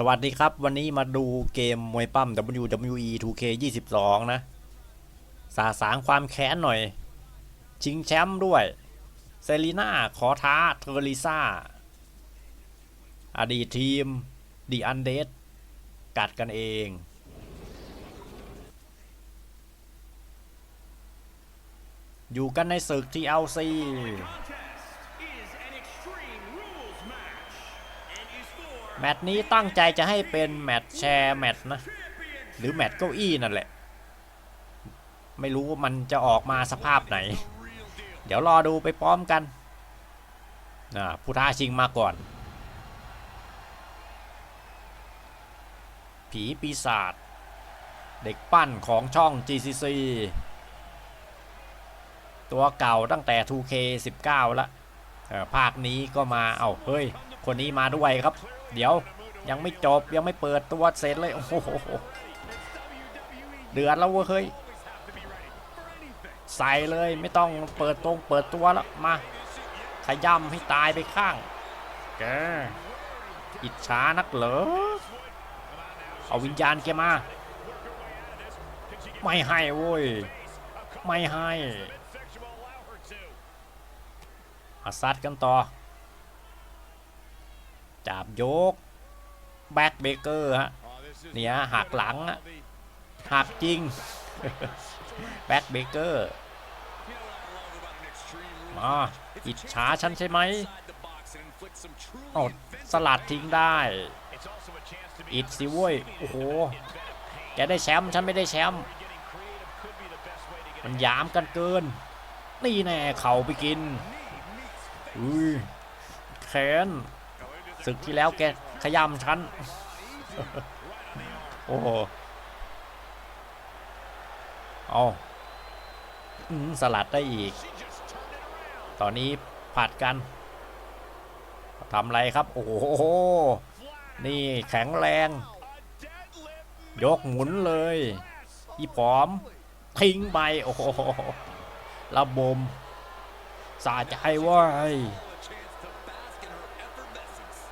สวัสดีครับ วันนี้มาดูเกมมวยปั้ม WWE 2K 22 นะ สาสางความแค้นหน่อย ชิงแชมป์ด้วย เซรีนาขอท้าเทอริซ่า อดีตทีมดีอันเดดกัดกันเอง อยู่กันในศึก TLC แมตช์นี้ตั้งใจจะให้เป็นแมตช์แชร์แมตช์นะ หรือแมตช์เก้าอี้นั่นแหละ ไม่รู้ว่ามันจะออกมาสภาพไหน เดี๋ยวรอดูไปพร้อมกันอ่าผู้ท้าชิงมาก่อน ผีปีศาจเด็กปั้นของช่อง GCC ตัวเก่าตั้งแต่ 2K 19 ละภาคนี้ก็มา เอา้า เฮ้ย คนนี้มาด้วยครับ เดี๋ยวยังไม่จบยังไม่เปิดตัวเสร็จเลยโอ้โหเดือดแล้วเว้ยเฮ้ยใส่เลยไม่ต้องเปิดตรงเปิดตัวแล้วมาขย่ำให้ตายไปข้างแกอิจฉานักเหรอเอาวิญญาณแกมา ไม่ให้โว้ยไม่ให้อาซัดกันต่อ จับยก แบ็กเบเกอร์ฮะเนี่ยหักหลังหักจริง แบ็กเบเกอร์มาอิจฉาฉันใช่ไหมอาสลัดทิ้งได้ อิดสิเว้ย โอ้โห แกได้แชมป์ฉันไม่ได้แชมป์มันยามกันเกิน นี่แน่เข่าไปกินอุ้ยแขน ศึกที่แล้วแกขย้ำฉันโอ้โหเอาอืมสลัดได้อีก ตอนนี้ผัดกันทำอะไรครับ โอ้โห นี่แข็งแรง ยกหมุนเลย อีผอม ทิ้งไป โอ้โหระบมสาใจเว้ย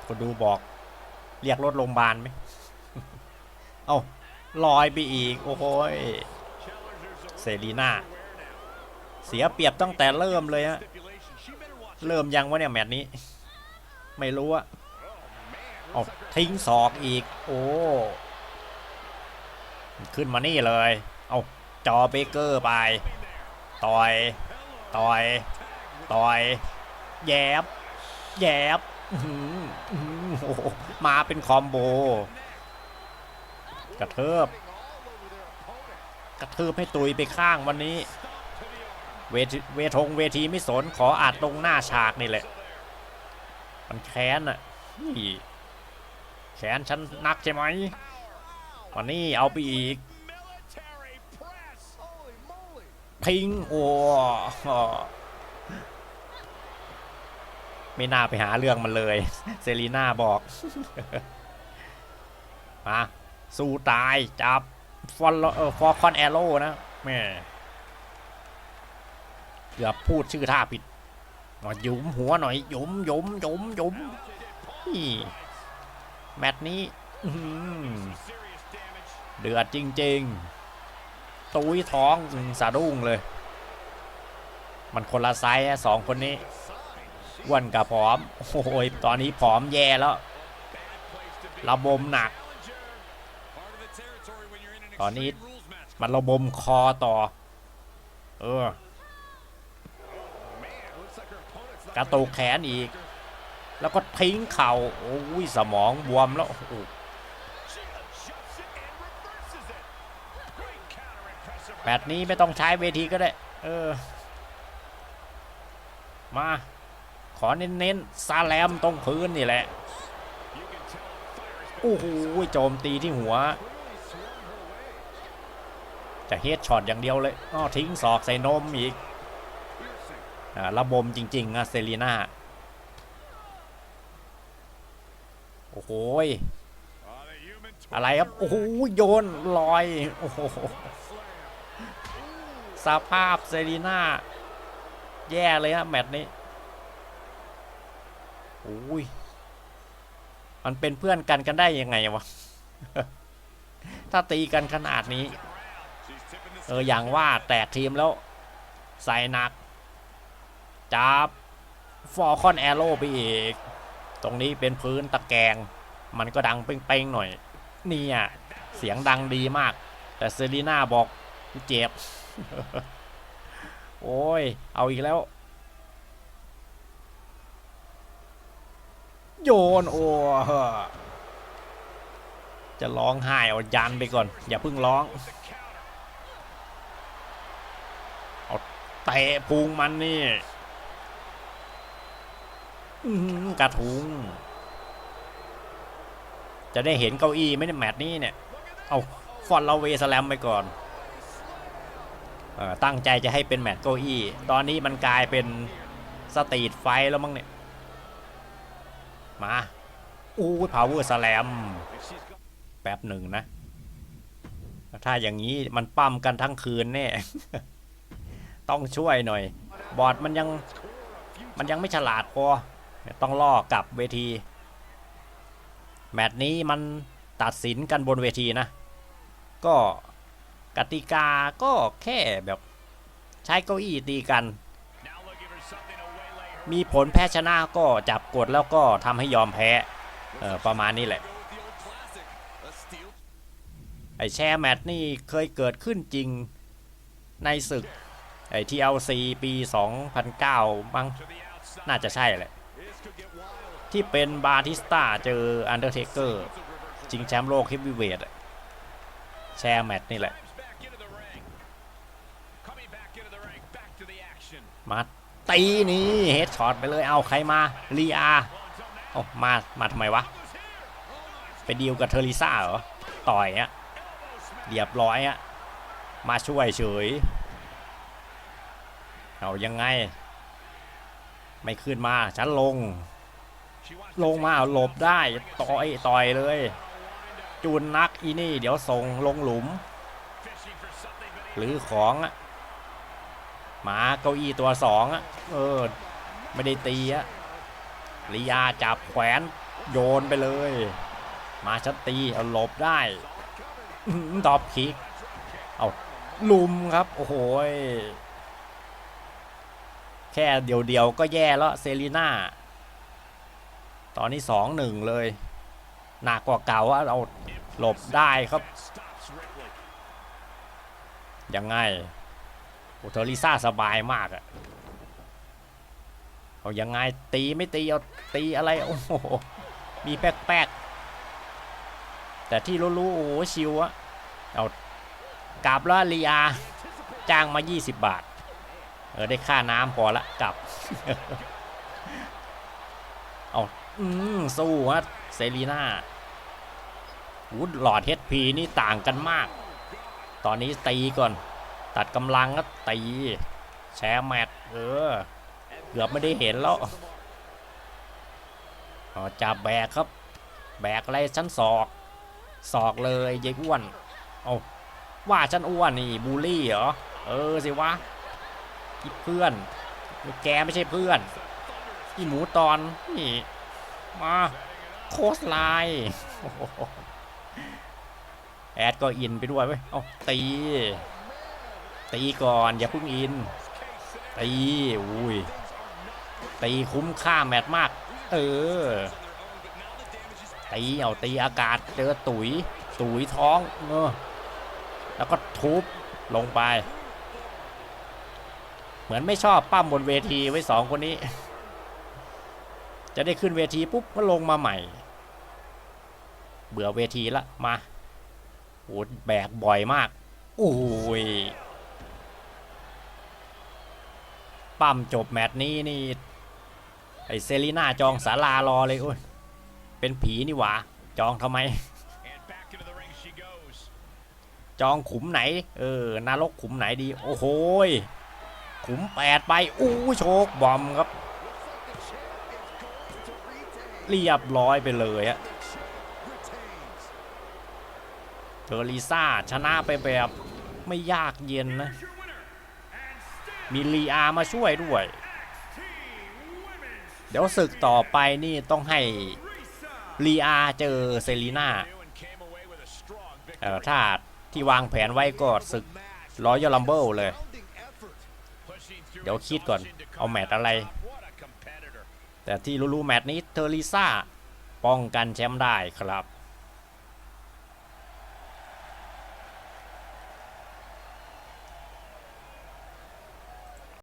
คนดูบอก เรียกรถโรงพยาบาลไหม เอ้าลอยไปอีก โอ้โหยเซรีนาเสียเปรียบตั้งแต่เริ่มเลยฮะ เริ่มยังวะเนี่ย แมตช์นี้ ไม่รู้อะเอาทิ้งศอกอีก โอ้ ขึ้นมานี่เลย เอาจอเบเกอร์ไป ต่อย ต่อย ต่อย แยบ แยบ หืออื้อหือโอ้โหมาเป็นคอมโบ กระเทิบ กระเทิบให้ตุยไปข้างวันนี้ เวทีเวทงเวทีไม่สนขออัดตรงหน้าฉากนี่แหละ มันแค้นอะนี่แขนฉันนักใช่ไหมวันนี้เอาไปอีกทิ้งโอ้ ไม่น่าไปหาเรื่องมันเลย เซรีน่าบอก มา สู้ตาย จับ ฟอนเออฟอคอนแอโร่นะแม่เกือบพูดชื่อท่าผิดหน่อยยุมหัวหน่อยยุมยุมยุมยุมนี่แมตช์นี้เดือดจริง ๆ ตุ้ยท้องสะดุ้งเลย มันคนละไซส์สองคนนี้ อ้วนกับผอม โอ้ยตอนนี้ผอมแย่แล้ว ระบมหนัก ตอนนี้มันระบมคอต่อ เออกระตุกแขนอีก แล้วก็ทิ้งเข่า โอ้ยสมองบวมแล้วโอ้แบบนี้ไม่ต้องใช้เวทีก็ได้ เออ มา ขอเน้นๆซาแลมตรงพื้นนี่แหละโอ้โหโจมตีที่หัว จะเฮดช็อตอย่างเดียวเลยอ้อทิ้งศอกใส่นมอีกอระบมจริงๆอะเซรีนาโอ้โหอะไรครับ โอ้โหโยนลอย โอ้โหสภาพเซรีนาแย่เลยฮะแมตช์นี้ อ้ยมันเป็นเพื่อนกันกันได้ยังไงวะ ถ้าตีกันขนาดนี้ เอออย่างว่าแตกทีมแล้ว ใส่หนัก จับ ฟอร์คอนแอโร่ไปอีก ตรงนี้เป็นพื้นตะแกรงมันก็ดังเป้งๆหน่อย นี่ยเสียงดังดีมาก แต่เซรีน่าบอกเจ็บ โอ้ย เอาอีกแล้ว โยนโอ้จะร้องไห้เอายันไปก่อน อย่าเพิ่งร้องเอาเตะพุงมันนี่กระทุง จะได้เห็นเก้าอี้ไม่ในแมตช์นี้เนี่ย เอาฟอนเราเวสแลมไปก่อนเออตั้งใจจะให้เป็นแมตช์เก้าอี้ ตอนนี้มันกลายเป็นสตรีทไฟแล้วมั้งเนี่ย มาอู้พาวเวอร์สแลมแป๊บหนึ่งนะ ถ้าอย่างนี้มันปั้มกันทั้งคืนแน่ ต้องช่วยหน่อย บอร์ดมันยังมันยังไม่ฉลาดพอต้องล่อกลับเวที แมตช์นี้มันตัดสินกันบนเวทีนะ ก็กติกาก็แค่แบบ ใช้เก้าอี้ตีกัน มีผลแพ้ชนะก็จับกดแล้วก็ทำให้ยอมแพ้ประมาณนี้แหละ ไอแชร์แมตช์นี่เคยเกิดขึ้นจริงในศึกไอ TLC ปี 2009มั้งน่าจะใช่แหละ ที่เป็นบาติสตาเจออันเดอร์เทเกอร์จริงแชมป์โลกเฮฟวีเวทแชร์แมตช์นี่แหละมา ตีนี่เฮดช็อตไปเลยเอาใครมาลีอาโอ้มามาทำไมวะ ไปดีลกับเทอริซ่าเหรอ ต่อยอะเรียบร้อยอะมาช่วยเฉยเอายังไง ไม่ขึ้นมาฉันลง ลงมาหลบได้ต่อยต่อยเลย จูนนักอีนี่ เดี๋ยวส่งลงหลุม หรือของอะ มาเก้าอี้ตัวสองอะเออ ไม่ได้ตีอะลิยาจับแขวนโยนไปเลย มาชัดตีเอาหลบได้ตอบคิก เอาลุมครับ โอ้โหแค่เดียวๆก็แย่แล้วเซรีน่าตอนนี้สองหนึ่งเลย หนักกว่าเก่าอะเอาหลบได้ครับ ยังไง โอ้เทอริซ่าสบายมากอะเอายังไงตีไม่ตีเอาตีอะไรโอ้โหมีแป๊กๆแต่ที่รู้ๆโอ้ชิวอะเอากลับแล้วลีอาจ้างมา 20 บาท เออได้ค่าน้ำพอละกลับ เอาอืมสู้ฮะเซรีน่าวูดหลอดเฮดพีนี่ต่างกันมาก ตอนนี้ตีก่อน ตัดกำลังก็ตีแชร์แมตช์เออ เกือบไม่ได้เห็นแล้วจับแบกครับ แบกอะไรชั้นศอกศอกเลยยายอ้วนเอาว่าฉันอ้วนนี่บูลลี่เหรอเออสิวะอีเพื่อนแกไม่ใช่เพื่อนอีหมูตอนนี่มาโคสไลแอดก็อินไปด้วยเว้ยเอาตี ตีก่อนอย่าพิ่งอิน ตีอุ้ยตีคุ้มค่าแมตช์มาก เออ ตีเอาตีอากาศเจอตุ๋ย ตุ๋ยท้องเออแล้วก็ทุบลงไป เหมือนไม่ชอบปั้มบนเวทีไว้สองคนนี้ จะได้ขึ้นเวทีปุ๊บก็ลงมาใหม่ เบื่อเวทีละมาโอ้แบกบ่อยมาก โอ้ย ปั้มจบแมตช์นี้นี่ ไอเซรีน่าจองศาลารอเลยโอ้ยเป็นผีนี่หว่า จองทำไม จองขุมไหน เออนรกขุมไหนดี โอ้โหยขุมแปดไป อู้โชกบอมครับ เรียบร้อยไปเลยอะเทอริซ่าชนะไปแบบไม่ยากเย็นนะ มีลีอามาช่วยด้วย เดี๋ยวศึกต่อไปนี่ต้องให้ลีอาเจอเซรีนาเออถ้าที่วางแผนไว้ก็ศึกร้อยยลัมเบิลเลย เดี๋ยวคิดก่อนเอาแมตอะไร แต่ที่รู้ๆแมตนี้เทอริซ่าป้องกันแชมป์ได้ครับ